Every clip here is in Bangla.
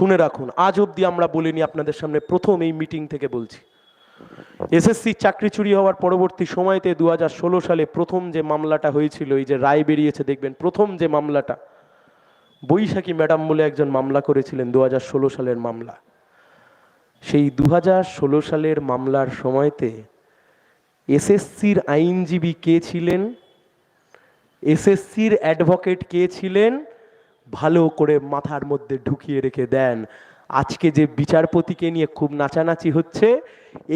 শুনে রাখুন, আজ অবধি আমরা বলিনি আপনাদের সামনে প্রথম এই মিটিং থেকে বলছি। এসএসসি চাকরি চুরি হওয়ার পরবর্তী সময়তে দু হাজার ষোলো সালে প্রথম যে মামলাটা হয়েছিল, এই যে রায় বেরিয়েছে, দেখবেন প্রথম যে মামলাটা, বৈশাখী ম্যাডাম বলে একজন মামলা করেছিলেন দু হাজার ষোলো সালের মামলা। সেই দু হাজার ষোলো সালের মামলার সময়তে এসএসসির আইনজীবী কে ছিলেন? এসএসসির অ্যাডভোকেট কে ছিলেন? ভালো করে মাথার মধ্যে ঢুকিয়ে রেখে দেন। আজকে যে বিচারপতিকে নিয়ে খুব নাচানাচি হচ্ছে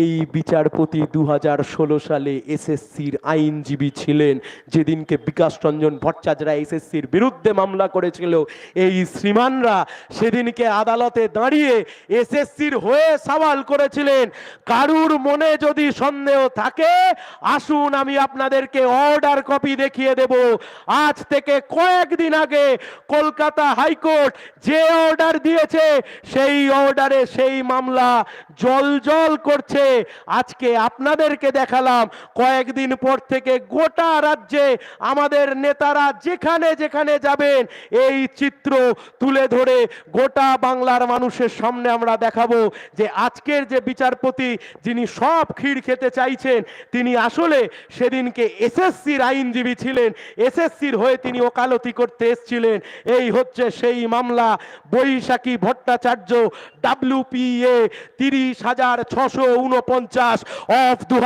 এই বিচারপতি দু হাজার ষোলো সালে এসএসসির আইনজীবী ছিলেন। যেদিনকে বিকাশ রঞ্জন ভট্টাচার্যরা এসএসসির বিরুদ্ধে মামলা করেছিল, এই শ্রীমানরা সেদিনকে আদালতে দাঁড়িয়ে এসএসসির হয়ে সওয়াল করেছিলেন, কারুর মনে যদি সন্দেহ থাকে, আসুন আমি আপনাদেরকে অর্ডার কপি দেখিয়ে দেব। আজ থেকে কয়েকদিন আগে কলকাতা হাইকোর্ট যে অর্ডার দিয়েছে, সেই অর্ডারে সেই মামলা জল জল করছে। আজকে আপনাদেরকে দেখালাম, কয়েকদিন পর থেকে গোটা রাজ্যে আমাদের নেতারা যেখানে যেখানে যাবেন, এই চিত্র তুলে ধরে গোটা বাংলার মানুষের সামনে আমরা দেখাবো যে আজকের যে বিচারপতি, যিনি সব ক্ষীর খেতে চাইছেন, তিনি আসলে সেদিনকে এসএসসির আইনজীবী ছিলেন। এসএসসির হয়ে তিনি ওকালতি করতে এসেছিলেন। এই হচ্ছে সেই মামলা, বৈশাখী ভট্টাচার্য ডাব্লিউপিএ তিরিশ হাজার ছশো উনপঞ্চাশ অফ দু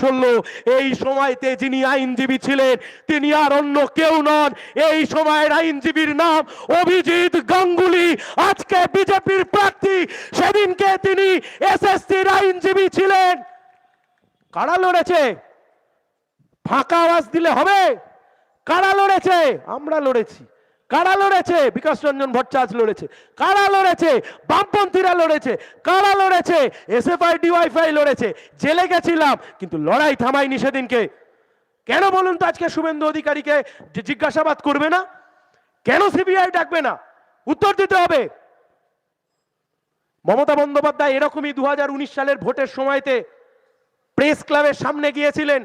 ষোলো। এই সময়তে যিনি আইনজীবী ছিলেন, তিনি আর অন্য কেউ নন। এই সময়ের আইনজীবীর নাম অভিজিৎ গাঙ্গুলি। আজকে বিজেপির প্রার্থী, সেদিনকে তিনি এসএসসির আইনজীবী ছিলেন। কারা লড়েছে? ফাঁকা আওয়াজ দিলে হবে? কারা লড়েছে? আমরা লড়েছি। কারা লড়েছে? বিকাশ রঞ্জন ভট্টাচার্য লড়েছে। কারা লড়েছে? বামপন্থীরা লড়েছে। কারা লড়েছে? SFI, DYFI লড়েছে। জেলে গেছিলাম, কিন্তু লড়াই থামাইনি সেদিনকে। কেন বলুন তো আজকে শুভেন্দু অধিকারীকে জিজ্ঞাসাবাদ করবে না? কেন সিবিআই ডাকবে না? উত্তর দিতে হবে। মমতা বন্দ্যোপাধ্যায় এরকমই দু হাজার উনিশ সালের ভোটের সময়তে প্রেস ক্লাবের সামনে গিয়েছিলেন।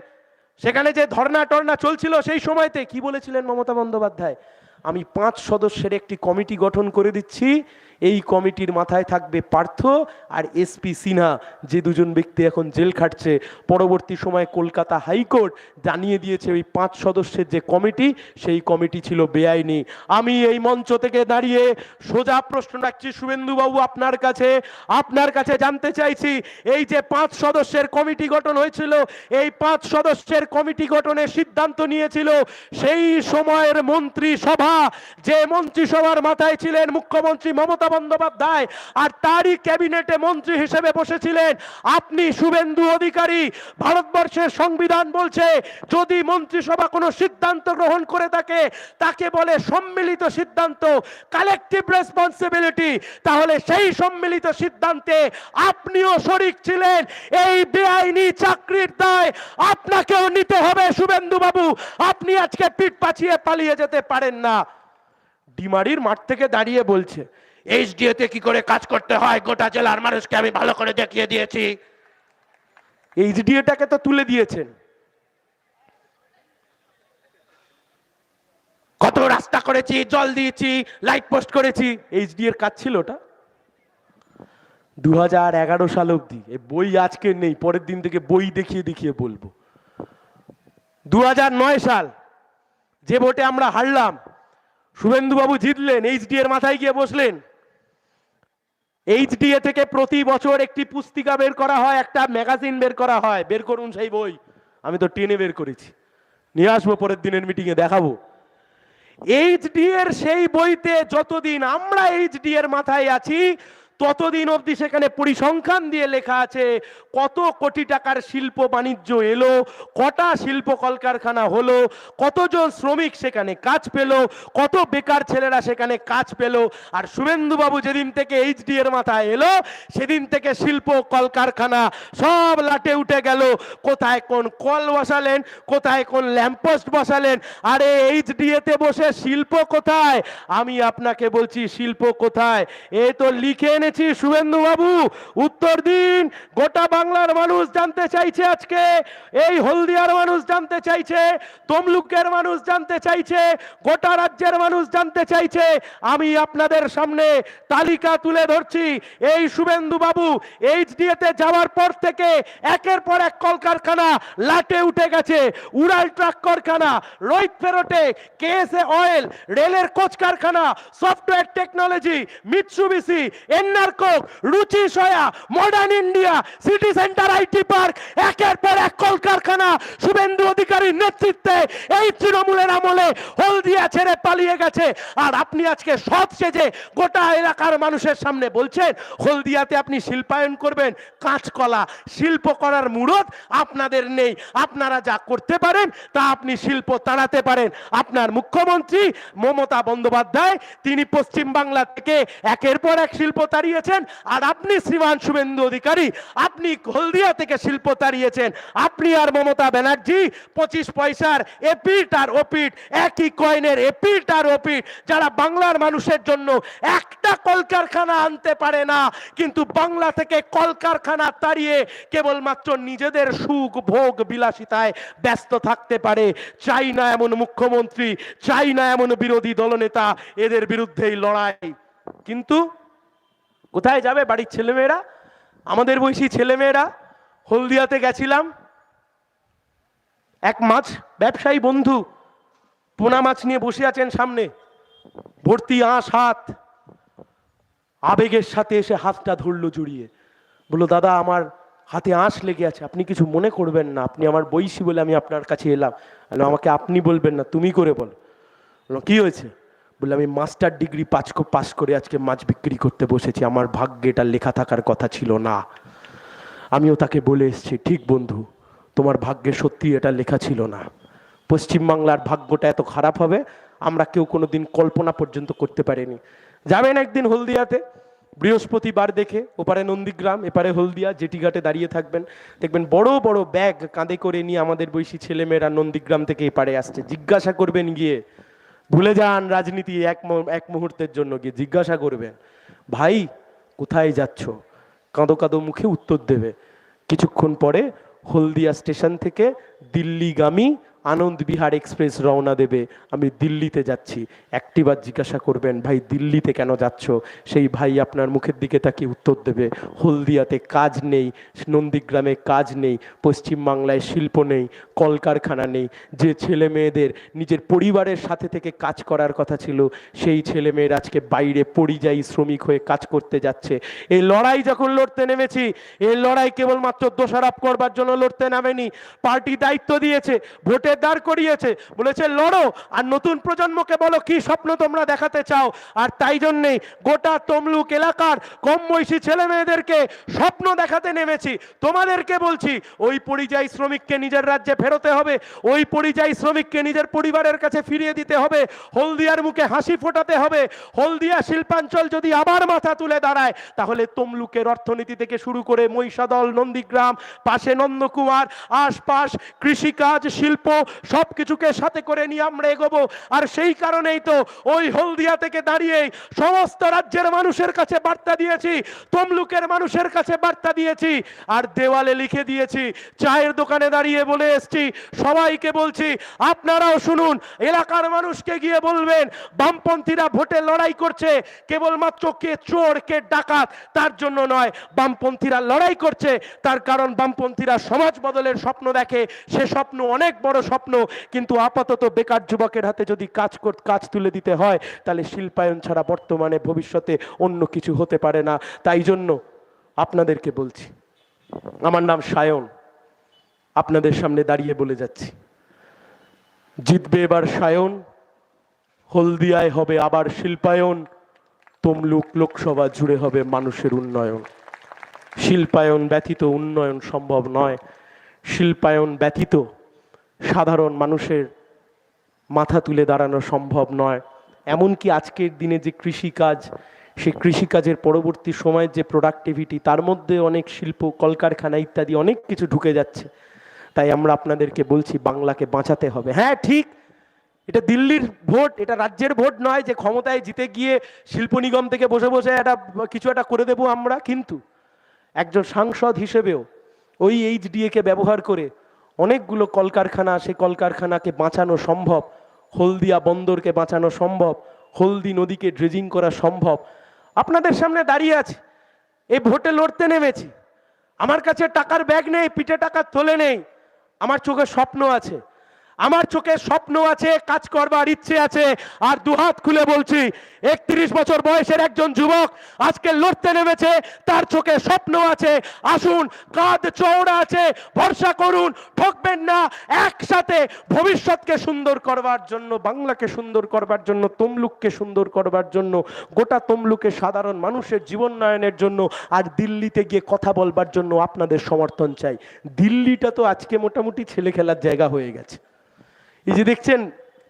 সেখানে যে ধর্না টর্না চলছিল সেই সময়তে কি বলেছিলেন মমতা বন্দ্যোপাধ্যায়? আমি পাঁচ সদস্যের একটি কমিটি গঠন করে দিচ্ছি। এই কমিটির মাথায় থাকবে পার্থ আর এসপি সিনহা, যে দুজন ব্যক্তি এখন জেল খাটছে। পরবর্তী সময় কলকাতা হাইকোর্ট জানিয়ে দিয়েছে ওই পাঁচ সদস্যের যে কমিটি, সেই কমিটি ছিল বেআইনি। আমি এই মঞ্চ থেকে দাঁড়িয়ে সোজা প্রশ্ন রাখছি শুভেন্দুবাবু আপনার কাছে। আপনার কাছে জানতে চাইছি, এই যে পাঁচ সদস্যের কমিটি গঠন হয়েছিল, এই পাঁচ সদস্যের কমিটি গঠনের সিদ্ধান্ত নিয়েছিল, সেই সময়ের মন্ত্রী সভা যে মন্ত্রিসভার মাথায় ছিলেন মুখ্যমন্ত্রী মমতা বন্দ্যোপাধ্যায় আর তারই ক্যাবিনেটে মন্ত্রী হিসেবে বসেছিলেন। আপনি শুভেন্দু অধিকারী, ভারতবর্ষের সংবিধান বলছে, যদি মন্ত্রিসভা কোনো সিদ্ধান্ত গ্রহণ করে থাকে, তাকে বলে সম্মিলিত সিদ্ধান্ত কালেকটিভ রেসপন্সিবিলিটি তাহলে সেই সম্মিলিত সিদ্ধান্তে আপনিও শরিক ছিলেন, এই বেআইনি চাকরির দায় আপনাকেও নিতে হবে শুভেন্দু বাবু আপনি আজকে পিঠ পাছিয়ে পালিয়ে যেতে পারেন না। ডিমারির মাঠ থেকে দাঁড়িয়ে বলছে এইচডিএতে কি করে কাজ করতে হয়? গোটা জেলার মানুষকে আমি ভালো করে দেখিয়ে দিয়েছি। এইচডিএটাকে তো তুলে দিয়েছেন। কত রাস্তা করেছি জল দিয়েছি লাইট পোস্ট করেছি। এইচডি এর কাজ ছিল ওটা? দু হাজার এগারো সাল অবধি। এ বই আজকে নেই পরের দিন থেকে বই দেখিয়ে দেখিয়ে বলব। দু নয় সাল যে ভোটে আমরা হারলাম শুভেন্দুবাবু জিতলেন এইচডি এর মাথায় গিয়ে বসলেন। এইচডিএ থেকে প্রতি বছর একটি পুস্তিকা বের করা হয়, একটা ম্যাগাজিন বের করা হয়। বের করুন সেই বই। আমি তো টেনে বের করেছি। নিয়ে আসব পরের দিনের মিটিংয়ে দেখাবো। এইচডি এর সেই বইতে যতদিন আমরা এইচডি এর মাথায় আছি ততদিন অবধি সেখানে পরিসংখ্যান দিয়ে লেখা আছে, কত কোটি টাকার শিল্প বাণিজ্য এলো, কটা শিল্প কলকারখানা হলো, কতজন শ্রমিক সেখানে কাজ পেল, কত বেকার ছেলেরা সেখানে কাজ পেল, আর শুভেন্দুবাবু যেদিন থেকে এইচডি এর মাথায় এলো, সেদিন থেকে শিল্প কলকারখানা সব লাটে উঠে গেল। কোথায় কোন কল বসালেন, কোথায় কোন ল্যাম্পোস্ট বসালেন, আরে এইচডিএতে বসে শিল্প কোথায়? আমি আপনাকে বলছি শিল্প কোথায়? এ তো লিখে এনেছে। দাঁড়িয়েছি শুভেন্দু বাবু। উত্তর দিন, গোটা বাংলার মানুষ জানতে চাইছে আজকে। এই হলদিয়ার মানুষ জানতে চাইছে, তমলুকের মানুষ জানতে চাইছে, গোটা রাজ্যের মানুষ জানতে চাইছে। আমি আপনাদের সামনে তালিকা তুলে ধরছি, এই শুভেন্দু বাবু এইচডিএতে যাওয়ার পর থেকে একের পর এক কলকারখানা লাটে উঠে গেছে। উড়াল ট্রাক কারখানা, রোহিত ফেরোটে, কেএসএ অয়েল, রেলের কোচ কারখানা, software technology Mitsubishi এন্নারকো Ruchi Soya modern India city centre IT park একের পর এক কলকারখানা, শুভেন্দু অধিকারীর নেতৃত্বে এই তৃণমূলের আমলে হলদিয়া ছেড়ে পালিয়ে গেছে। আর আপনি আজকে সৎ সেজে গোটা এলাকার মানুষের সামনে বলছেন, হলদিয়াতে আপনি শিল্পায়ন করবেন, কাঁচকলা, শিল্প করার মুরত আপনাদের নেই। আপনারা যা করতে পারেন, তা আপনি শিল্প তাড়াতে পারেন। আপনার মুখ্যমন্ত্রী মমতা বন্দ্যোপাধ্যায়, তিনি পশ্চিম বাংলা থেকে একের পর এক শিল্প তাড়িয়েছেন আর আপনি শ্রীমান শুভেন্দু অধিকারী, আপনি হলদিয়া থেকে শিল্প তাড়িয়েছেন। আপনি আর মমতা ব্যানার্জি, পঁচিশ পয়সার এপিট আর ওপিট, একই কয়েনের এপিট আর ওপিট, যারা বাংলার মানুষের জন্য একটা কলকারখানা আনতে পারে না, কিন্তু বাংলা থেকে কলকারখানা তাড়িয়ে কেবলমাত্র নিজেদের সুখ, ভোগ, বিলাসিতায় ব্যস্ত থাকতে পারে। চাই না এমন মুখ্যমন্ত্রী চাই না এমন বিরোধী দলনেতা, এদের বিরুদ্ধেই লড়াই। কিন্তু কোথায় যাবে বাড়ির ছেলেমেয়েরা? আমাদের বয়সী ছেলেমেয়েরা, হলদিয়াতে গেছিলাম। এক মাছ, ব্যবসায়ী বন্ধু পোনা মাছ নিয়ে বসে আছেন সামনে। ভর্তি আঁশ হাত। আবেগের সাথে এসে হাতটা ধরলো জড়িয়ে। বলল, দাদা, আমার হাতে আঁশ লেগে আছে, আপনি কিছু মনে করবেন না। আপনি আমার বইসি বলে আমি আপনার কাছে এলাম। আমাকে আপনি বলবেন না, তুমি করে বলো। কি হয়েছে? বললাম আমি মাস্টার ডিগ্রি পাস পাস করে আজকে মাছ বিক্রি করতে বসেছি। আমার ভাগ্যে এটা লেখা থাকার কথা ছিল না। আমিও তাকে বলে এসেছি, ঠিক বন্ধু, তোমার ভাগ্যে সত্যি এটা লেখা ছিল না। পশ্চিমবাংলার ভাগ্যটা এত খারাপ হবে, আমরা কেউ কোনো দিন কল্পনা পর্যন্ত করতে পারিনি। যাবেন একদিন হলদিয়াতে, বৃহস্পতিবার দেখে, ওপারে নন্দীগ্রাম, এপারে হলদিয়া জেটি ঘাটে দাঁড়িয়ে থাকবেন। দেখবেন বড় বড় ব্যাগ কাঁধে করে নিয়ে আমাদের বৈশী ছেলেমেয়েরা নন্দীগ্রাম থেকে এপারে আসছে। জিজ্ঞাসা করবেন গিয়ে ভুলে যান রাজনীতি এক এক মুহূর্তের জন্য গিয়ে জিজ্ঞাসা করবেন, ভাই, কোথায় যাচ্ছ? কাঁদো কাঁদো মুখে উত্তর দেবে। কিছুক্ষণ পরে হলদিয়া স্টেশন থেকে দিল্লিগামী আনন্দ বিহার এক্সপ্রেস রওনা দেবে। আমি দিল্লিতে যাচ্ছি। একটিবার জিজ্ঞাসা করবেন, ভাই, দিল্লিতে কেন যাচ্ছ? সেই ভাই আপনার মুখের দিকে তাকে উত্তর দেবে, হলদিয়াতে কাজ নেই, নন্দীগ্রামে কাজ নেই, পশ্চিমবাংলায় শিল্প নেই, কলকারখানা নেই। যে ছেলে মেয়েদের নিজের পরিবারের সাথে থেকে কাজ করার কথা ছিল, সেই ছেলে মেয়ের আজকে বাইরে পরিযায়ী শ্রমিক হয়ে কাজ করতে যাচ্ছে। এই লড়াই যখন লড়তে নেমেছি, এই লড়াই কেবলমাত্র দোষারোপ করবার জন্য লড়তে নামেনি। পার্টি দায়িত্ব দিয়েছে ভোটের দাঁড় করিয়েছে। বলেছে, লড়ো আর নতুন প্রজন্মকে বলো কি স্বপ্ন তোমরা দেখাতে চাও। আর তাই জন্যেই গোটা তমলুক এলাকার কম বয়সী ছেলে মেয়েদেরকে স্বপ্ন দেখাতে নেমেছি। তোমাদেরকে বলছি, ওই পরিযায়ী শ্রমিককে নিজের রাজ্যে ফেরোতে হবে, ওই পরিযায়ী শ্রমিককে নিজের পরিবারের কাছে ফিরিয়ে দিতে হবে, হলদিয়ার মুখে হাসি ফোটাতে হবে, হলদিয়া শিল্পাঞ্চল যদি আবার মাথা তুলে দাঁড়ায়, তাহলে তমলুকের অর্থনীতি থেকে শুরু করে মহিষাদল, নন্দীগ্রাম, পাশে নন্দকুমার, আশপাশ কৃষিকাজ, শিল্প সব কিছুকে সাথে করে নিয়ে আমরা এগোবো। আর সেই কারণেই তো ওই হলদিয়া থেকে দাঁড়িয়ে সমস্ত রাজ্যের মানুষের কাছে বার্তা দিয়েছি, তমলুকের মানুষের কাছে বার্তা দিয়েছি, আর দেওয়ালে লিখে দিয়েছি, চায়ের দোকানে দাঁড়িয়ে বলে এসছি, সবাইকে বলছি, আপনারাও শুনুন, এলাকার মানুষকে গিয়ে বলবেন, বামপন্থীরা ভোটে লড়াই করছে, কেবলমাত্র কে চোর, কে ডাকাত, তার জন্য নয়, বামপন্থীরা লড়াই করছে, তার কারণ বামপন্থীরা সমাজ বদলের স্বপ্ন দেখে, সে স্বপ্ন অনেক বড় স্বপ্ন, কিন্তু আপাতত বেকার যুবকের হাতে যদি কাজ কাজ তুলে দিতে হয়, তাহলে শিল্পায়ন ছাড়া বর্তমানে ভবিষ্যতে অন্য কিছু হতে পারে না। তাই জন্য আপনাদেরকে বলছি, আমার নাম সায়ন, আপনাদের সামনে দাঁড়িয়ে বলে যাচ্ছি। জিতবে এবার সায়ন, হলদিয়ায় হবে আবার শিল্পায়ন, তমলুক লোকসভা জুড়ে হবে মানুষের উন্নয়ন। শিল্পায়ন ব্যতীত উন্নয়ন সম্ভব নয়, শিল্পায়ন ব্যতীত সাধারণ মানুষের মাথা তুলে দাঁড়ানো সম্ভব নয়। এমনকি আজকের দিনে যে কৃষিকাজ সেই কৃষিকাজের পরবর্তী সময়ের যে প্রোডাক্টিভিটি তার মধ্যে অনেক শিল্প, কলকারখানা ইত্যাদি অনেক কিছু ঢুকে যাচ্ছে। তাই আমরা আপনাদেরকে বলছি, বাংলাকে বাঁচাতে হবে। হ্যাঁ ঠিক। এটা দিল্লির ভোট, এটা রাজ্যের ভোট নয় যে ক্ষমতায় জিতে গিয়ে শিল্প নিগম থেকে বসে বসে একটা, কিছু একটা করে দেবো আমরা, কিন্তু একজন সাংসদ হিসেবেও ওই এইচডিএ কে ব্যবহার করে অনেকগুলো কলকারখানা সে কলকারখানাকে বাঁচানো সম্ভব, হলদিয়া বন্দরকে বাঁচানো সম্ভব, হলদি নদীকে ড্রেজিং করা সম্ভব। আপনাদের সামনে দাঁড়িয়ে আছে, এই ভোটে লড়তে নেমেছি। আমার কাছে টাকার ব্যাগ নেই, পিঠে টাকার থলে নেই। আমার চোখে স্বপ্ন আছে। আমার চোখে স্বপ্ন আছে, কাজ করবার ইচ্ছে আছে, আর দুহাত খুলে বলছি, একত্রিশ বছর বয়সের একজন যুবক আজকে লড়তে নেমেছে, তার চোখে স্বপ্ন আছে, আসুন, কাঁধ চওড়া আছে, ভরসা করুন, ঠকবেন না, একসাথে ভবিষ্যৎকে সুন্দর করবার জন্য, বাংলাকে সুন্দর করবার জন্য, তমলুককে সুন্দর করবার জন্য, গোটা তমলুকে সাধারণ মানুষের জীবনায়নের জন্য, আর দিল্লিতে গিয়ে কথা বলবার জন্য আপনাদের সমর্থন চাই। দিল্লিটা তো আজকে মোটামুটি ছেলে খেলার জায়গা হয়ে গেছে। এই যে দেখছেন,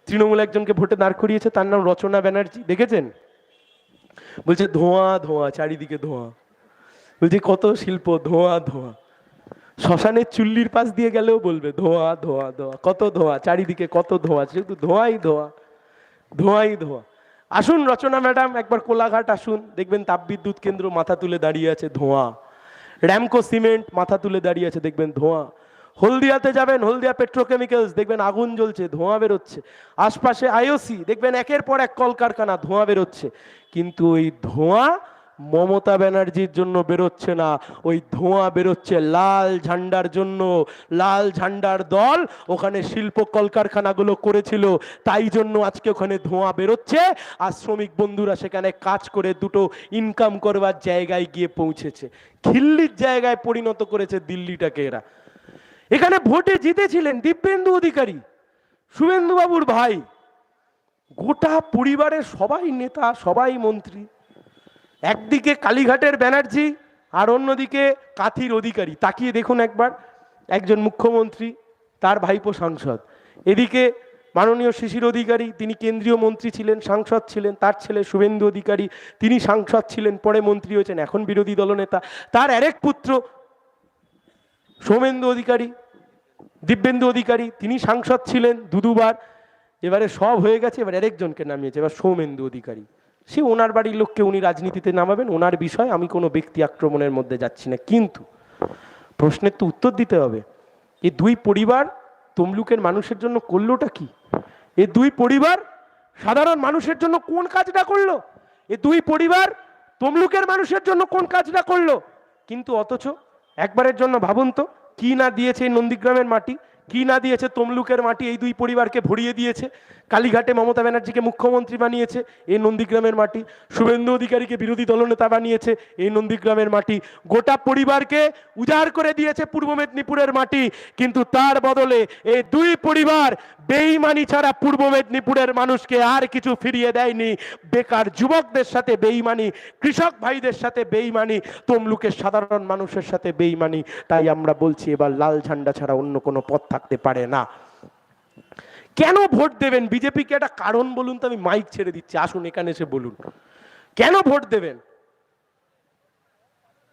তৃণমূল একজনকে ভোটে দাঁড় করিয়েছে, তার নাম রচনা ব্যানার্জি, দেখেছেন? বলছে, ধোঁয়া ধোঁয়া, চারিদিকে ধোঁয়া। বলছে, কত শিল্প, ধোঁয়া ধোঁয়া। শ্মশানের চুল্লির পাশ দিয়ে গেলেও বলবে, ধোঁয়া ধোঁয়া ধোঁয়া। কত ধোঁয়া, চারিদিকে কত ধোঁয়া, শুধু ধোঁয়াই ধোঁয়া ধোঁয়াই ধোঁয়া। আসুন রচনা ম্যাডাম, একবার কোলাঘাট আসুন, দেখবেন তাপবিদ্যুৎ কেন্দ্র মাথা তুলে দাঁড়িয়ে আছে ধোঁয়া। র্যামকো সিমেন্ট মাথা তুলে দাঁড়িয়ে আছে, দেখবেন ধোঁয়া। হলদিয়াতে যাবেন, হলদিয়া পেট্রোকেমিক্যালস দেখবেন আগুন জ্বলছে, ধোঁয়া বেরোচ্ছে। আশপাশে আইওসি, দেখবেন একের পর এক কলকারখানা, ধোঁয়া বেরোচ্ছে। কিন্তু ওই ধোঁয়া মমতা ব্যানার্জির জন্য বেরোচ্ছে না। ওই ধোঁয়া বেরোচ্ছে লাল ঝান্ডার জন্য। লাল ঝান্ডার দল ওখানে শিল্প কলকারখানাগুলো করেছিল, তাই জন্য আজকে ওখানে ধোঁয়া বেরোচ্ছে। আর শ্রমিক বন্ধুরা সেখানে কাজ করে দুটো ইনকাম করবার জায়গায় গিয়ে পৌঁছেছে। খিল্লির জায়গায় পরিণত করেছে দিল্লিটাকে এরা। এখানে ভোটে জিতেছিলেন দিব্যেন্দু অধিকারী, শুভেন্দুবাবুর ভাই। গোটা পরিবারের সবাই নেতা, সবাই মন্ত্রী। একদিকে কালীঘাটের ব্যানার্জি, আর অন্যদিকে কাথির অধিকারী। তাকিয়ে দেখুন একবার, একজন মুখ্যমন্ত্রী, তার ভাইপো সাংসদ। এদিকে মাননীয় শিশির অধিকারী, তিনি কেন্দ্রীয় মন্ত্রী ছিলেন, সাংসদ ছিলেন, তার ছেলে শুভেন্দু অধিকারী, তিনি সাংসদ ছিলেন, পরে মন্ত্রী হয়েছেন, এখন বিরোধী দলনেতা। তার আরেক পুত্র সৌমেন্দু অধিকারী, দিব্যেন্দু অধিকারী, তিনি সাংসদ ছিলেন দুদুবার। এবারে সব হয়ে গেছে, এবার আরেকজনকে নামিয়েছে, এবার সৌমেন্দু অধিকারী। সে ওনার বাড়ির লোককে উনি রাজনীতিতে নামাবেন, ওনার বিষয় আমি কোনো ব্যক্তি আক্রমণের মধ্যে যাচ্ছি না। কিন্তু প্রশ্নের তো উত্তর দিতে হবে, এ দুই পরিবার তমলুকের মানুষের জন্য করলোটা কি? এ দুই পরিবার সাধারণ মানুষের জন্য কোন কাজটা করল? এ দুই পরিবার তমলুকের মানুষের জন্য কোন কাজটা করল? কিন্তু অথচ একবারের জন্য ভাবুন তো কি না দিয়েছে এই নন্দীগ্রামের মাটি? কি না দিয়েছে? তমলুকের মাটি এই দুই পরিবারকে ভরিয়ে দিয়েছে। কালীঘাটে মমতা ব্যানার্জিকে মুখ্যমন্ত্রী বানিয়েছে, এই নন্দীগ্রামের মাটি। শুভেন্দু অধিকারীকে বিরোধী দলনেতা বানিয়েছে, এই নন্দীগ্রামের মাটি। গোটা পরিবারকে উজাড় করে দিয়েছে পূর্ব মেদিনীপুরের মাটি, কিন্তু তার বদলে এই দুই পরিবার বেইমানি ছাড়া পূর্ব মেদিনীপুরের মানুষকে আর কিছু ফিরিয়ে দেয়নি। বেকার যুবকদের সাথে বেইমানি, কৃষক ভাইদের সাথে বেইমানি, তমলুকের সাধারণ মানুষের সাথে বেইমানি, তাই আমরা বলছি এবার লাল ঝান্ডা ছাড়া অন্য কোনো পথ থাকতে পারে না। কেন ভোট দেবেন? বিজেপিকে একটা কারণ বলুন তো, আমি মাইক ছেড়ে দিচ্ছি। আসুন, এখানে এসে বলুন। কেন ভোট দেবেন?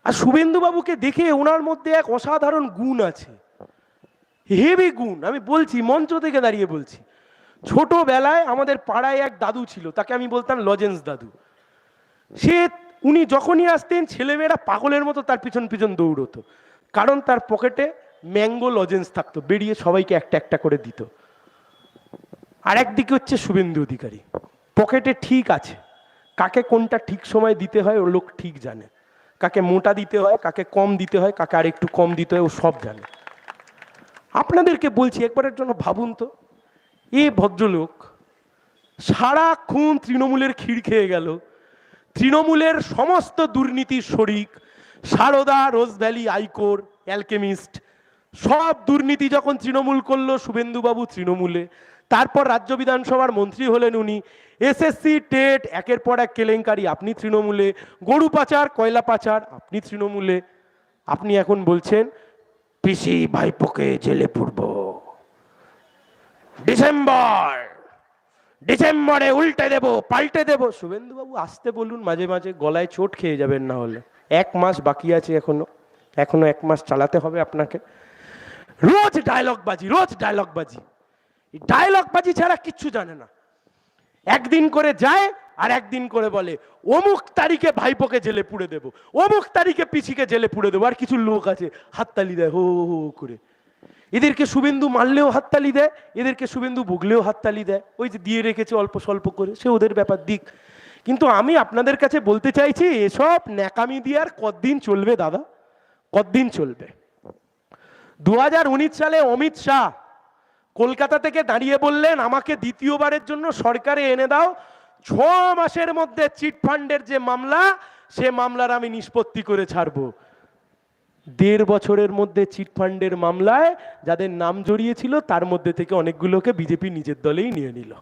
আর শুভেন্দুবাবুকে দেখে ওনার মধ্যে এক অসাধারণ গুণ আছে। হেভি গুণ। আমি বলছি, মঞ্চ থেকে দাঁড়িয়ে বলছি। ছোটবেলায় আমাদের পাড়ায় এক দাদু ছিল, তাকে আমি বলতাম লজেন্স দাদু। সে, উনি যখনই আসতেন, ছেলেমেয়েরা পাগলের মতো তার পিছন পিছন দৌড়তো। কারণ তার পকেটে ম্যাঙ্গো লজেন্স থাকতো, বেরিয়ে সবাইকে একটা একটা করে দিত। আর একদিকে হচ্ছে শুভেন্দু অধিকারী। পকেটে ঠিক আছে। কাকে কোনটা ঠিক সময় দিতে হয়, ও লোক ঠিক জানে। কাকে মোটা দিতে হয়, কাকে কম দিতে হয়, কাকে আর একটু কম দিতে হয়, ও সব জানে। আপনাদেরকে বলছি, একবারের জন্য ভাবুন তো, এ ভদ্রলোক সারাক্ষণ তৃণমূলের ক্ষীর খেয়ে গেল। তৃণমূলের সমস্ত দুর্নীতির শরিক, Saradha, Rose Valley, iCore, Alchemist সব দুর্নীতি যখন তৃণমূল করল, শুভেন্দুবাবু তৃণমূলে, তারপর রাজ্য বিধানসভার মন্ত্রী হলেন উনি এসএসসি টেট, একের পর এক কেলেঙ্কারি, আপনি তৃণমূলে, গরু পাচার, কয়লা পাচার, আপনি তৃণমূলে, আপনি এখন বলছেন, পিসি ভাইপোকে জেলে পুরব। ডিসেম্বর, ডিসেম্বরে উল্টে দেব, পাল্টে দেব। শুভেন্দুবাবু, আসতে বলুন, মাঝে মাঝে গলায় চোট খেয়ে যাবেন না হলে। এক মাস বাকি আছে এখনও এখনও এক মাস চালাতে হবে আপনাকে। রোজ ডায়লগ বাজি, রোজ ডায়লগ বাজি। ডায়লগ বাজি ছাড়া কিচ্ছু জানে না। একদিন করে যায় আর একদিন করে বলে, অমুক তারিখে ভাইপোকে জেলে পুড়ে দেবো, অমুক তারিখে পিছিকে জেলে পুড়ে দেবো, আর কিছু লোক আছে, হাততালি দেয় হো হো করে। এদেরকে শুভেন্দু মারলেও হাততালি দেয়, এদেরকে শুভেন্দু ভুগলেও হাততালি দেয়। ওই যে দিয়ে রেখেছে অল্প স্বল্প করে, সে ওদের ব্যাপার দিক। কিন্তু আমি আপনাদের কাছে বলতে চাইছি, এসব ন্যাকামি দিয়ে আর কতদিন চলবে দাদা? কতদিন চলবে? দু হাজার উনিশ সালে অমিত শাহ কলকাতা থেকে দাঁড়িয়ে বললেন, আমাকে দ্বিতীয়বারের জন্য সরকারে এনে দাও। ছ মাসের মধ্যে চিট ফান্ডের যে মামলা, সে মামলার আমি নিষ্পত্তি করে ছাড়ব। দেড় বছরের মধ্যে চিট ফান্ডের মামলায় যাদের নাম জড়িয়েছিল, তার মধ্যে থেকে অনেকগুলোকে বিজেপি নিজের দলেই নিয়ে নিল।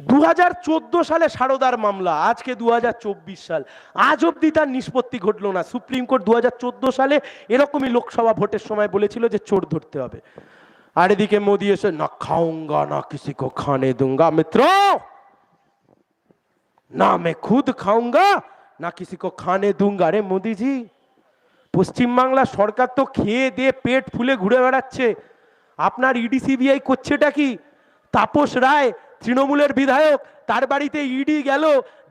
দু হাজার চোদ্দ সালে সারদার মামলা, আজকে দু হাজার চব্বিশ সাল। আজ অব্দি তার নিষ্পত্তি ঘটল না। সুপ্রিম কোর্ট দু হাজার চোদ্দ সালে এরকমই লোকসভা ভোটের সময় বলেছিল যে চোর ধরতে হবে। আর এদিকে মোদী এসে, না খাউঙ্গা না কিসি কো খানে দুঙ্গা, মিত্র! না মে খুদ খাউঙ্গা না কিসি কো খানে দুঙ্গা। রে মোদিজি পশ্চিমবাংলা সরকার তো খেয়ে দিয়ে পেট ফুলে ঘুরে বেড়াচ্ছে। আপনার ইডিসিবিআই করছেটা কি? তাপস রায় তৃণমূলের বিধায়ক, তার বাড়িতে ইডি গেল।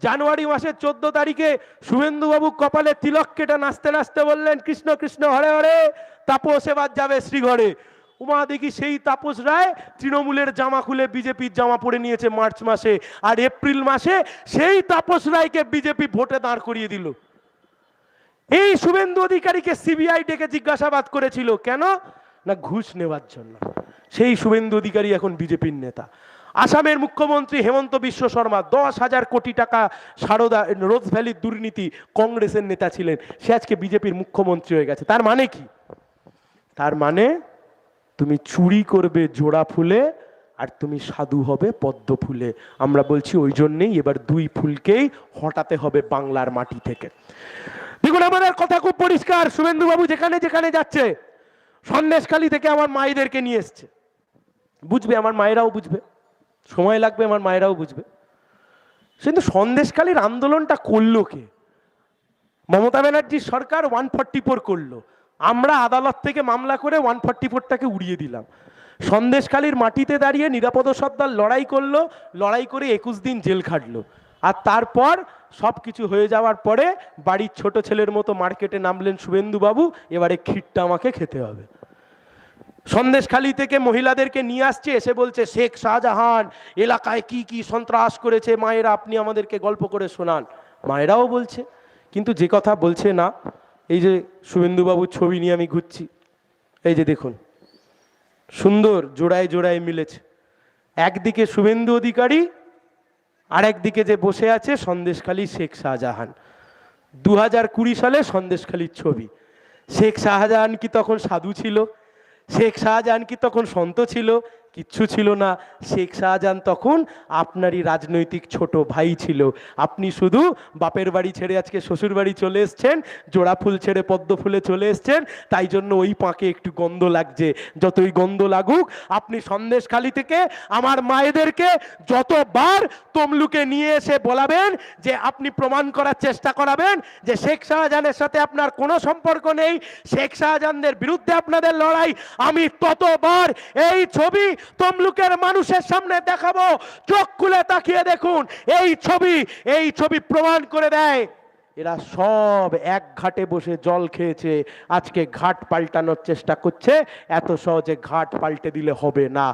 জানুয়ারি মাসের চোদ্দ তারিখে শুভেন্দুবাবু কপালে তিলক কেটে নাচতে নাচতে বললেন, কৃষ্ণ কৃষ্ণ, হরে হরে, তাপস এবার যাবে শ্রীঘরে। উমা দেখি সেই তাপস রায় তৃণমূলের জামা খুলে বিজেপির জামা পরে নিয়েছে মার্চ মাসে। আর এপ্রিল মাসে সেই তাপস রায়কে বিজেপি ভোটে দাঁড় করিয়ে দিল। এই শুভেন্দু অধিকারীকে সিবিআই ডেকে জিজ্ঞাসাবাদ করেছিল, কেন? না, ঘুষ নেওয়ার জন্য। সেই শুভেন্দু অধিকারী এখন বিজেপির নেতা। আসামের মুখ্যমন্ত্রী হেমন্ত বিশ্ব শর্মা দশ হাজার কোটি টাকা সারদা, রোজ ভ্যালির দুর্নীতি কংগ্রেসের নেতা ছিলেন। সে আজকে বিজেপির মুখ্যমন্ত্রী হয়ে গেছে। তার মানে কি? তার মানে তুমি চুরি করবে জোড়া ফুলে আর তুমি সাধু হবে পদ্ম ফুলে। আমরা বলছি ওই জন্যেই এবার দুই ফুলকেই হটাতে হবে বাংলার মাটি থেকে। দেখুন আমাদের কথা খুব পরিষ্কার। শুভেন্দু বাবু যেখানে যেখানে যাচ্ছে সন্দেশখালী থেকে আমার মায়েদেরকে নিয়ে এসছে। বুঝবে? আমার মায়েরাও বুঝবে। সময় লাগবে, আমার মায়েরাও বুঝবে। কিন্তু সন্দেশকালীর আন্দোলনটা করল কে? মমতা ব্যানার্জির সরকার ওয়ান ফর্টি ফোর করল। আমরা আদালত থেকে মামলা করে ওয়ান ফর্টি ফোরটাকে উড়িয়ে দিলাম। সন্দেশখালীর মাটিতে দাঁড়িয়ে নিরাপদ সর্দার লড়াই করল, লড়াই করে একুশ দিন জেল খাটলো। আর তারপর সব কিছু হয়ে যাওয়ার পরে বাড়ির ছোট ছেলের মতো মার্কেটে নামলেন শুভেন্দুবাবু, এবারে ক্ষীরটা আমাকে খেতে হবে। সন্দেশখালী থেকে মহিলাদেরকে নিয়ে আসছে, এসে বলছে, শেখ শাহজাহান, এলাকায় কি কি সন্ত্রাস করেছে? মায়েরা, আপনি আমাদেরকে গল্প করে শোনান। মায়েরাও বলছে, কিন্তু যে কথা বলছে না, এই যে শুভেন্দুবাবুর ছবি নিয়ে আমি ঘুরছি, এই যে দেখুন, সুন্দর জোড়ায় জোড়ায় মিলেছে। একদিকে শুভেন্দু অধিকারী আর একদিকে যে বসে আছে সন্দেশখালী শেখ শাহজাহান। দু হাজার কুড়ি সালে সন্দেশখালীর ছবি। শেখ শাহজাহান কি তখন সাধু ছিল? শেখ শাহজাহান কি তখন সন্ত ছিল? কিচ্ছু ছিল না। শেখ শাহজাহান তখন আপনারই রাজনৈতিক ছোট ভাই ছিল। আপনি শুধু বাপের বাড়ি ছেড়ে আজকে শ্বশুর বাড়ি চলে এসছেন, জোড়া ফুল ছেড়ে পদ্ম ফুলে চলে এসছেন, তাই জন্য ওই পাঁকে একটু গন্ধ লাগছে। যতই গন্ধ লাগুক, আপনি সন্দেশখালি থেকে আমার মায়েদেরকে যতবার তমলুকে নিয়ে এসে বলাবেন যে আপনি প্রমাণ করার চেষ্টা করাবেন যে শেখ শাহজাহানের সাথে আপনার কোনো সম্পর্ক নেই, শেখ শাহজাহানদের বিরুদ্ধে আপনাদের লড়াই, আমি ততবার এই ছবি তমলুকের মানুষের সামনে দেখাবো। চোখ খুলে তাকিয়ে দেখুন, এই ছবি এই ছবি প্রমাণ করে দেয়, এরা সব এক ঘাটে বসে জল খেয়েছে, আজকে ঘাট পাল্টানোর চেষ্টা করছে, এত সহজে ঘাট পাল্টে দিলে হবে না।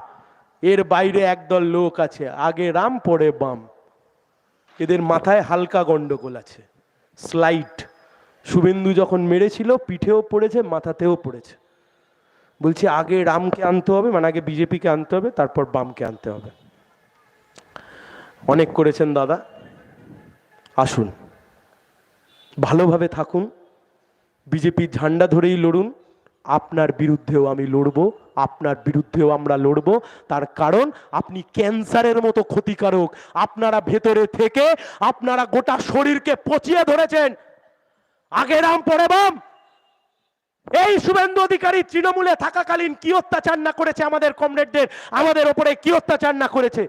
এর বাইরে একদল লোক আছে, আগে রাম, পরে বাম। এদের মাথায় হালকা গন্ডগোল আছে স্লাইড শুভেন্দু যখন মেরেছিল, পিঠেও পড়েছে, মাথাতেও পড়েছে। বলছি, আগে রামকে আনতে হবে মানে আগে বিজেপিকে আনতে হবে, তারপর বামকে আনতে হবে। অনেক করেছেন দাদা। আসুন। ভালোভাবে থাকুন। বিজেপির ঝান্ডা ধরেই লড়ুন। আপনার বিরুদ্ধেও আমি লড়ব, আপনার বিরুদ্ধেও আমরা লড়ব। তার কারণ, আপনি ক্যান্সারের মতো ক্ষতিকারক। আপনারা ভেতরে থেকে আপনারা গোটা শরীরকে পচিয়ে ধরেছেন। আগে রাম, পরে বাম। এই শুভেন্দু অধিকারী তৃণমূলে থাকাকালীন কি অত্যাচার না করেছে আমাদের কমরেডদের? আমাদের ওপরে কি অত্যাচার না করেছে?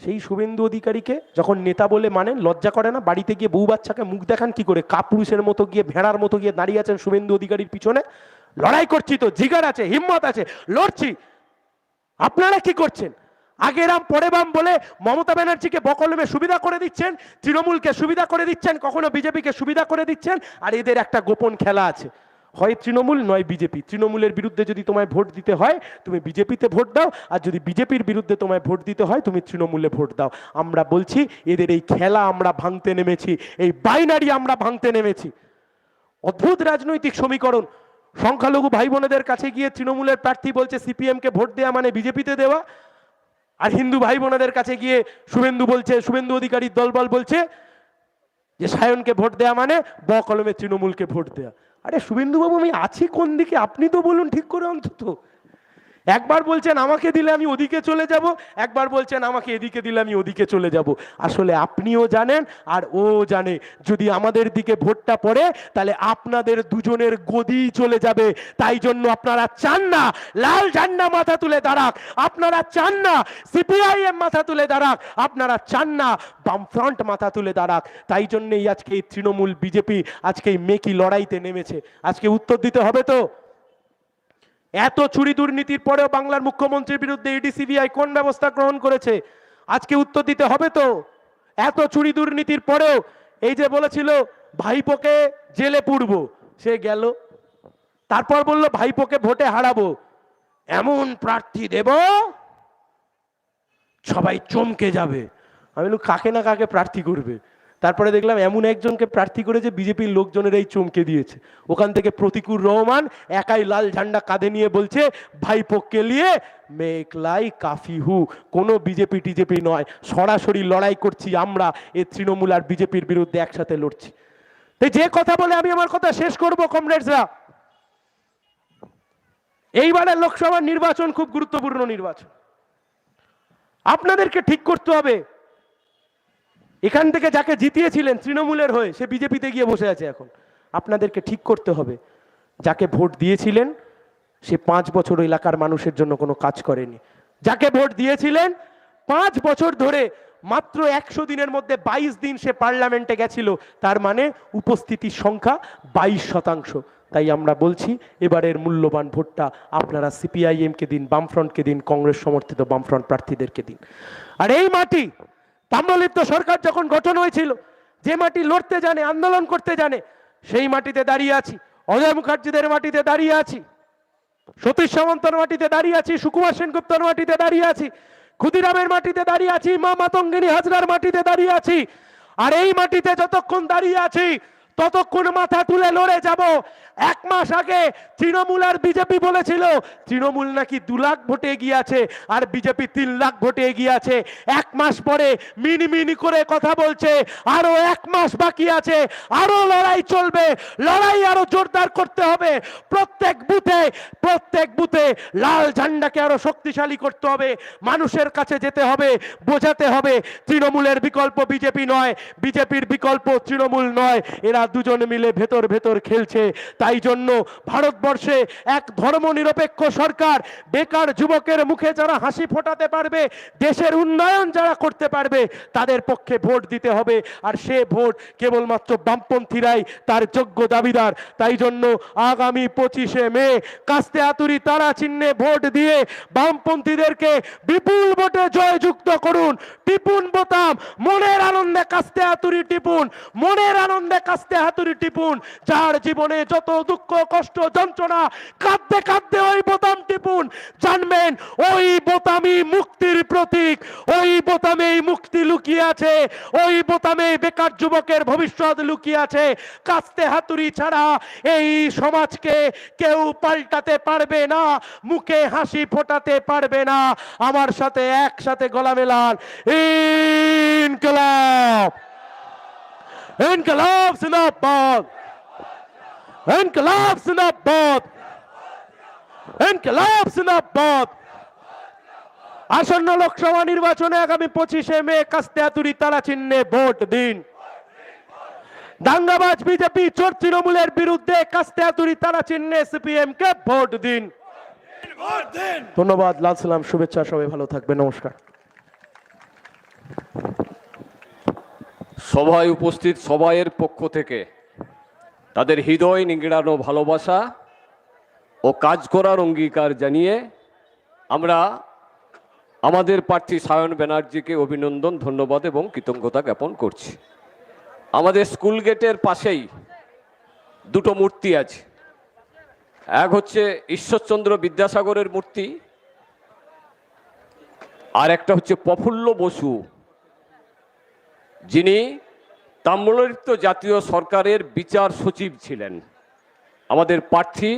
সেই শুভেন্দু অধিকারীকে যখন নেতা বলে মানেন, লজ্জা করে না? বাড়িতে গিয়ে বউ বাচ্চাকে মুখ দেখান কি করে? কাপুরুষের মতো গিয়ে, ভেড়ার মতো গিয়ে দাঁড়িয়ে আছেন শুভেন্দু অধিকারীর পিছনে? লড়াই করছি তো, জিগার আছে, হিম্মত আছে, লড়ছি। আপনারা কি করছেন? আগে রাম পরে বাম বলে মমতা ব্যানার্জিকে বকলমে সুবিধা করে দিচ্ছেন, তৃণমূলকে সুবিধা করে দিচ্ছেন, কখনো বিজেপিকে সুবিধা করে দিচ্ছেন, আর এদের একটা গোপন খেলা আছে। হয় তৃণমূল, নয় বিজেপি। তৃণমূলের বিরুদ্ধে যদি তোমায় ভোট দিতে হয়, তুমি বিজেপিতে ভোট দাও, আর যদি বিজেপির বিরুদ্ধে তোমায় ভোট দিতে হয়, তুমি তৃণমূলে ভোট দাও। আমরা বলছি, এদের এই খেলা আমরা ভাঙতে নেমেছি, এই বাইনারি আমরা ভাঙতে নেমেছি। অদ্ভুত রাজনৈতিক সমীকরণ। সংখ্যালঘু ভাই বোনেদের কাছে গিয়ে তৃণমূলের প্রার্থী বলছে, সিপিএমকে ভোট দেওয়া মানে বিজেপিতে দেওয়া। আর হিন্দু ভাই বোনেদের কাছে গিয়ে শুভেন্দু বলছে, শুভেন্দু অধিকারীর দলবল বলছে যে, সায়নকে ভোট দেওয়া মানে ব কলমে তৃণমূলকে ভোট দেওয়া আরে শুভেন্দুবাবু আমি আছি কোন দিকে? আপনি তো বলুন ঠিক করে অন্তত। একবার বলছেন আমাকে দিলে আমি ওদিকে চলে যাব, একবার বলছেন আমাকে এদিকে দিলে আমি ওদিকে চলে যাব। আসলে আপনিও জানেন আর ও জানে। যদি আমাদের দিকে ভোটটা পড়ে, তাহলে আপনাদের দুজনের গদি চলে যাবে। তাই জন্য আপনারা চান না, লাল ঝান্ডা মাথা তুলে দাঁড়াক। আপনারা চান না, সিপিআইএম মাথা তুলে দাঁড়াক। আপনারা চান না, বামফ্রন্ট মাথা তুলে দাঁড়াক। তাই জন্যই আজকে এই তৃণমূল বিজেপি, আজকে এই মেকি লড়াইতে নেমেছে। আজকে উত্তর দিতে হবে তো? এত চুরি দুর্নীতির পরেও বাংলার মুখ্যমন্ত্রীর বিরুদ্ধে ইডি সিবিআই কোন ব্যবস্থা গ্রহণ করেছে? আজকে উত্তর দিতে হবে তো? এত চুরি দুর্নীতির পরেও এই যে বলেছিল, ভাইপোকে জেলে পুড়ব সে গেল। তারপর বলল, ভাইপোকে ভোটে হারাবো। এমন প্রার্থী দেব, সবাই চমকে যাবে। আমি কাকে না কাকে প্রার্থী করবে? তারপরে দেখলাম এমন একজনকে প্রার্থী করে যে বিজেপির লোকজনের এই চমকে দিয়েছে। ওখান থেকে প্রতিকুর রহমান একাই লাল ঝান্ডা কাঁধে নিয়ে বলছে ভাই পক্ষে নিয়ে মেকলাই কাফি হু। কোনো বিজেপি টিজেপি নয়, সরাসরি লড়াই করছি আমরা, এ তৃণমূল আর বিজেপির বিরুদ্ধে একসাথে লড়ছি। তাই যে কথা বলে আমি আমার কথা শেষ করব, কমরেডসরা। এইবারের লোকসভা নির্বাচন খুব গুরুত্বপূর্ণ নির্বাচন। আপনাদেরকে ঠিক করতে হবে। এখান থেকে যাকে জিতিয়েছিলেন তৃণমূলের হয়ে, সে বিজেপিতে গিয়ে বসে আছে এখন। আপনাদেরকে ঠিক করতে হবে। যাকে ভোট দিয়েছিলেন, সে পাঁচ বছর এলাকার মানুষের জন্য কোনো কাজ করেনি। যাকে ভোট দিয়েছিলেন, পাঁচ বছর ধরে মাত্র একশো দিনের মধ্যে বাইশ দিন সে পার্লামেন্টে গেছিল। তার মানে উপস্থিতির সংখ্যা বাইশ শতাংশ। তাই আমরা বলছি, এবারের মূল্যবান ভোটটা আপনারা সিপিআইএমকে দিন, বামফ্রন্টকে দিন, কংগ্রেস সমর্থিত বামফ্রন্ট প্রার্থীদেরকে দিন। আর এই মাটি তাম্রলিপ্ত সরকার যখন গঠন হয়েছিল, যে মাটি লড়তে জানে, আন্দোলন করতে জানে, সেই মাটিতে দাঁড়িয়ে আছি। অজয় মুখার্জিদের মাটিতে দাঁড়িয়ে আছি। সতীশ সামন্তর মাটিতে দাঁড়িয়ে আছি। সুকুমার সেনগুপ্তর মাটিতে দাঁড়িয়ে আছি। ক্ষুদিরামের মাটিতে দাঁড়িয়ে আছি। মা মাতঙ্গিনী হাজরার মাটিতে দাঁড়িয়ে আছি। আর এই মাটিতে যতক্ষণ দাঁড়িয়ে আছি, ততক্ষণ মাথা তুলে লড়ে যাব। এক মাস আগে তৃণমূল আর বিজেপি বলেছিল, তৃণমূল নাকি দু লাখ ভোটে এগিয়ে আছে আর বিজেপি তিন লাখ ভোটে এগিয়ে আছে। এক মাস পরে মিনি মিনি করে কথা বলছে, আরও এক মাস বাকি আছে, আরও লড়াই চলবে, লড়াই আরও জোরদার করতে হবে। প্রত্যেক বুথে প্রত্যেক বুথে লাল ঝান্ডাকে আরও শক্তিশালী করতে হবে, মানুষের কাছে যেতে হবে, বোঝাতে হবে, তৃণমূলের বিকল্প বিজেপি নয়, বিজেপির বিকল্প তৃণমূল নয়। এরা দুজন মিলে ভেতর ভেতর খেলছে তাই জন্য ভারতবর্ষে এক ধর্মনিরপেক্ষ সরকার বেকার যুবকের মুখে যারা হাসি ফোটাতে পারবে, দেশের উন্নয়ন যারা করতে পারবে, তাদের পক্ষে ভোট দিতে হবে। আর সে ভোট কেবলমাত্র বামপন্থীরাই তার যোগ্য দাবিদার। তাই জন্য আগামী পঁচিশে মে কাস্তে আতুরি তারা চিহ্নে ভোট দিয়ে বামপন্থীদেরকে বিপুল ভোটে জয়যুক্ত করুন। টিপুন বোতাম, মনের আনন্দে কাস্তে হাতুড়ি টিপুন, মনের আনন্দে কাস্তে হাতুরি টিপুন, যার জীবনে যত দুঃখ, কষ্ট, যন্ত্রণা, কাঁদতে কাঁদতে ওই বোতাম টিপুন। জানবেন, ওই বোতামই মুক্তির প্রতীক, ওই বোতামেই মুক্তি লুকিয়ে আছে, ওই বোতামে বেকার যুবকের ভবিষ্যৎ লুকিয়ে আছে। কাস্তে হাতুড়ি ছাড়া এই সমাজকে কেউ পাল্টাতে পারবে না, মুখে হাসি ফোটাতে পারবে না। আমার সাথে একসাথে গলা মেলান ইনকলাব। ইনকলাব জিন্দাবাদ ইনকলাব জিন্দাবাদ ইনকলাব জিন্দাবাদ আসন্ন লোকসভা নির্বাচনে আগামী পঁচিশে মে কাস্তে হাতুড়ি তারা চিহ্নে ভোট দিন। দাঙ্গাবাজ বিজেপি চোর তৃণমূলের বিরুদ্ধে কাস্তে হাতুড়ি তারা চিহ্নে সিপিএম কে ভোট দিন। ধন্যবাদ, লাল সালাম, শুভেচ্ছা, সবাই ভালো থাকবে নমস্কার। সভায় উপস্থিত সবাইয়ের পক্ষ থেকে তাদের হৃদয় নিংড়ানো ভালোবাসা ও কাজ করার অঙ্গীকার জানিয়ে আমরা আমাদের প্রার্থী সায়ন ব্যানার্জিকে অভিনন্দন, ধন্যবাদ এবং কৃতজ্ঞতা জ্ঞাপন করছি। আমাদের স্কুল গেটের পাশেই দুটো মূর্তি আছে। এক হচ্ছে ঈশ্বরচন্দ্র বিদ্যাসাগরের মূর্তি, আর একটা হচ্ছে প্রফুল্ল বসু, যিনি তাম্রলিপ্ত জাতীয় সরকারের বিচার সচিব ছিলেন। আমাদের প্রার্থী